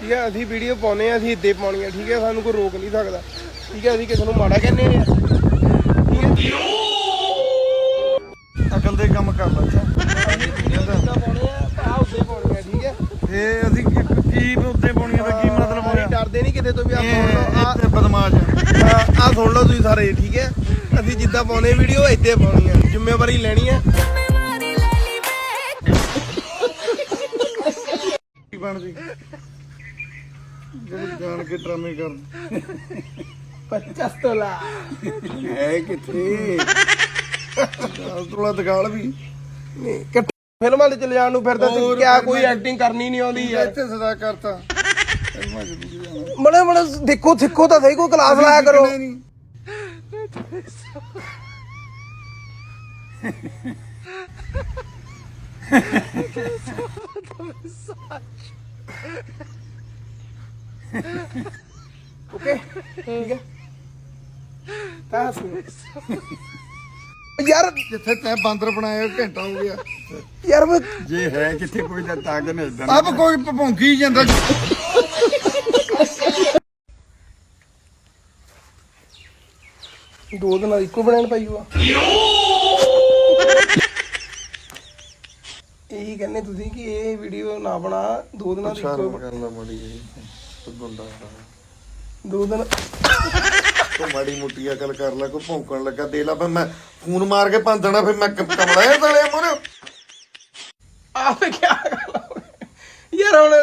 ਠੀਕ ਹੈ ਅਸੀਂ ਵੀਡੀਓ ਪਾਉਨੇ ਆ ਅਸੀਂ ਇੱਦੇ ਪਾਉਣੀ ਆ ਠੀਕ ਹੈ ਸਾਨੂੰ ਕੋਈ ਰੋਕ ਨਹੀਂ ਸਕਦਾ। ਠੀਕ ਹੈ ਅਸੀਂ ਕਿਸੇ ਨੂੰ ਮਾੜਾ ਕਹਿੰਦੇ ਆ ਠੀਕ ਹੈ। ਅਕਲ ਦੇ ਕੰਮ ਕਰ ਲੈ ਪਾਉਣੇ ਪਾਉਣੀ ਇਹ ਅਸੀਂ ਕੀ- ਉੱਤੇ ਪਾਉਣੀਆਂ ਦਾ ਕੀ ਮਤਲਬ ਹੋਇਆ ਡਰਦੇ ਨਹੀਂ ਕਿਤੇ ਤੋਂ ਵੀ ਆ ਬਦਮਾਸ਼ ਆ। ਸੁਣ ਲਓ ਤੁਸੀਂ ਸਾਰੇ ਠੀਕ ਹੈ। ਅਸੀਂ ਜਿੱਦਾਂ ਪਾਉਨੇ ਵੀਡੀਓ ਇੱਦੇ ਪਾਉਣੀ ਆ। ਜ਼ਿੰਮੇਵਾਰੀ ਲੈਣੀ ਆ। ਕੀ ਬਣਦੀ? ਜਾਣ ਕੇ ਡਰਾਮੇ ਕਰ 50 ਤੋਲਾ ਹੈ ਕਿੱਥੇ? ਤੋਲਾ ਦਗਾਲ ਵੀ। ਨਹੀਂ ਫਿਲਮਾਂ ਦੇ ਚਲੇ ਜਾਣ ਨੂੰ ਫਿਰ ਤਾਂ ਹੋਰ ਕਿਆ ਕੋਈ ਐਕਟਿੰਗ ਕਰਨੀ ਨਹੀਂ ਆਉਂਦੀ ਯਾਰ। ਇੱਥੇ ਸਦਾ ਕਰਤਾ। ਮੜੇ ਮੜੇ ਦੇਖੋ ਸਿੱਖੋ ਤਾਂ ਸਹੀ ਕੋਈ ਕਲਾਸ ਲਾਇਆ ਕਰੋ। ਤਾਂ ਯਾਰ ਜਿੱਥੇ ਤੈਂ ਬਾਂਦਰ ਬਣਾਇਆ ਘੰਟਾ ਹੋ ਗਿਆ। ਯਾਰ ਮੈਂ ਜੇ ਹੈ ਕਿੱਥੇ ਕੋਈ ਤਾਂ ਤਾਂ ਕਿ ਨਹੀਂ ਅਬ ਕੋਈ ਭੌਂਕੀ ਜਾਂਦਾ। ਦੋ ਦਿਨਾਂ ਇੱਕੋ ਬਣਾਣ ਪਾਈ ਹੋਆ ਇਹੀ ਕਹਿੰਦੇ ਤੁਸੀਂ ਕਿ ਇਹ ਵੀਡੀਓ ਨਾ ਬਣਾ ਦੋ ਦਿਨਾਂ ਦੀ ਇੱਕੋ ਕਰ ਲਾ ਮੜੀ ਗੁੰਡਾ ਦੋ ਦਿਨ ਤੂੰ ਮਾੜੀ ਮੋਟੀ ਅਕਲ ਕਰ ਲੈ ਕੋਈ ਭੌਂਕਣ ਲੱਗਾ ਦੇ ਲਾ ਫਿਰ ਮੈਂ ਫੋਨ ਮਾਰ ਕੇ ਭੰਦਣਾ ਫਿਰ ਮੈਂ ਕ- ਕਮਲਾ ਇਹ ਤਲੇ ਮੋਰੇ ਆਪੇ ਕਿਆ ਕਰਨਾ ਯਾਰ ਹੁਣ